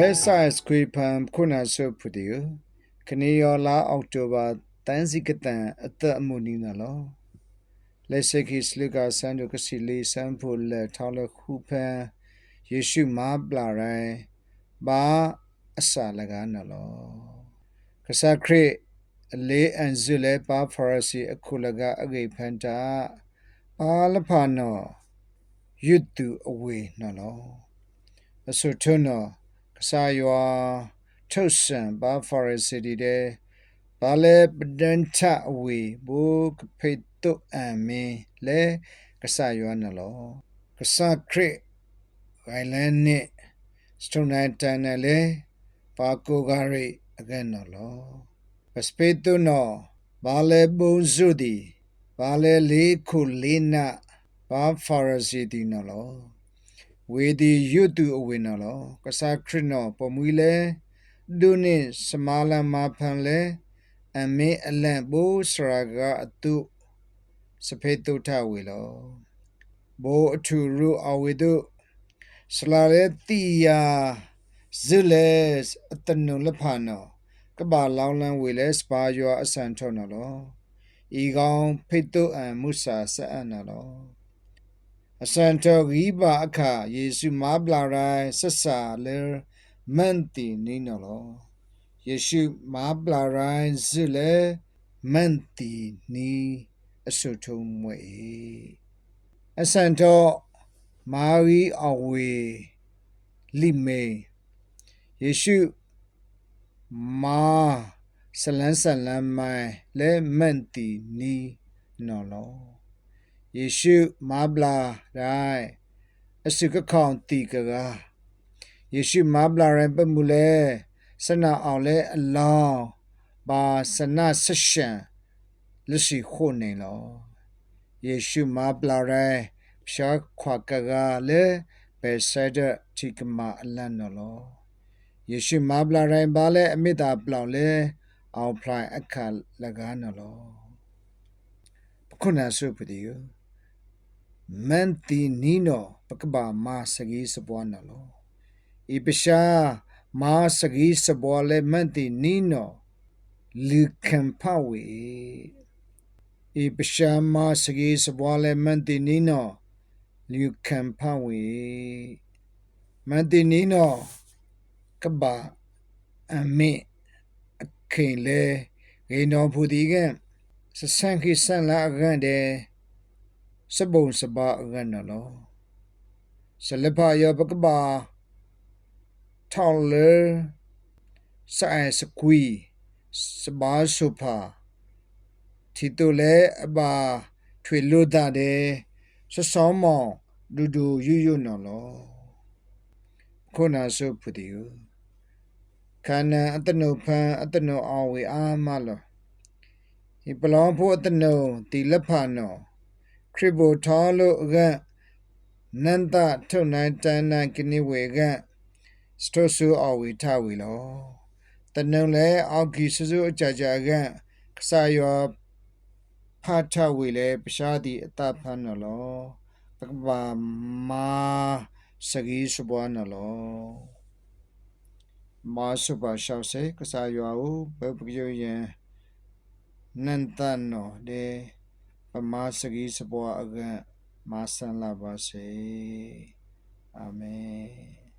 SIS ခွေဖန်ခုနာဆုဖူဒီယခနေယောလာအောက်တိုဘာတန်းစီကတန်အသက်အမှုနီးနလောလက်စခိစလကဆန်ဒုကစီလီဆန်ဖိုလက်ထောင်းလခုဖန်ယေရှုမာပလာရိုင်းဘာအစာလကနလောကဆာခရစ်အလေးအန်ဇူလေပါဖရစီအခုလကအဂိဖန်တာပါလဖာနောယွတ်တူအဝေနလောအဆုထွနော ကစားရွာထုတ်ဆန်ဘာဖော်ရစီတီတဲ့ဘာလဲပဒန်ချအဝေဘိုးကဖိတ်တုအံမင်းလဲကစားရွာနလောကစားခရစ်ဂိုင်လန်နဲ့စတုန်နိုင်တန်နဲ့လဲပါကိုဂါရိအကဲနလောပစပေတုနောဘာလဲဘုံစုဒီဘာလဲလေးခုလေးနာဘာဖော်ရစီတီနလော ဝေဒီယုတုအဝေနလောကစားခရစ်နောပမွေလဲဒုနိစမာလမဖန်လဲအမေအလန့်ဘိုးစရာကအတုစဖေတုထဝေလောဘိုးအထူရူအဝေတုစလာလေတီယာဇီလေစအတနုလဖာနောကဘာလောင်းလန်းဝေလဲစပါယောအဆန်ထောနော်လောဤကောင်ဖိတ်တုအံမုစာဆက်အံ့နော်လော အစန်တော်ဂီဘာအခါယေရှုမာဘလာရိုင်းဆက်စာလေမန်တီနီနော်လောယေရှုမာဘလာရိုင်းဇီလေမန်တီနီအဆုထုံးမွေအစန်တော်မာရီအဝေလိမေယေရှုမာဆလန်းဆလန်းမိုင်လဲမန်တီနီနော်လော ယေရှုမာဘလာရိုင်းအစုကခေါန်တီကကယေရှုမာဘလာရိုင်းပမှုလဲစနာအောင်လဲအလောင်းဘာစနာဆရှန်လရှိခုန်နေလောယေရှုမာဘလာရိုင်းရှာခွာကကလဲပဲဆဒတီကမာအလန်နော်လောယေရှုမာဘလာရိုင်းဘာလဲအမိတာပလောင်လဲအောင်ဖလိုက်အခါလကားနော်လောခုနဆုပဒီယော မန်တီနီနိုပကဘာမာစဂီစပွားနော်လောဤပရှာမာစဂီစပွားလဲမန်တီနီနိုလူခံဖဝေဤပရှာမာစဂီစပွားလဲမန်တီနီနိုလူခံဖဝေမန်တီနီနိုကဘာအမေအခင်လေဂေနောဖူဒီကစဆန်ခိဆန်လာအကန်တဲ့ စပုံစပါအကန်နော်ဆလဖာယောပကဘာထောင်းလေဆိုင်စကွီစဘာဆုဖာတီတူလေအဘာထွေလို့တာတဲ့စစောမောင်ဒူဒူယူယူနော်လောခုနာဆုဖူဒီယခန္နအတနုဖန်အတနုအဝေအာမလောဒီပလောဖို့အတနုတီလက်ဖာနော ခရစ်ဘိုထောလို့အကနန္တထုံနိုင်တန်နိုင်ကိနိဝေကစတိုဆူအဝေထဝေလောတနုံလဲအောက်ကီဆဆူအကြကြကကဆာယောဖာထဝေလဲပရှားတီအတဖန်နော်လောပကဘာမာစဂီစပွားနော်လောမာစပါရှောက်စေကစားရွာကိုဘယ်ပကြယံနန်တန်နော်ဒေ ပမာစကီးစပွားအကန့်မာဆန်လာပါစေအာမင်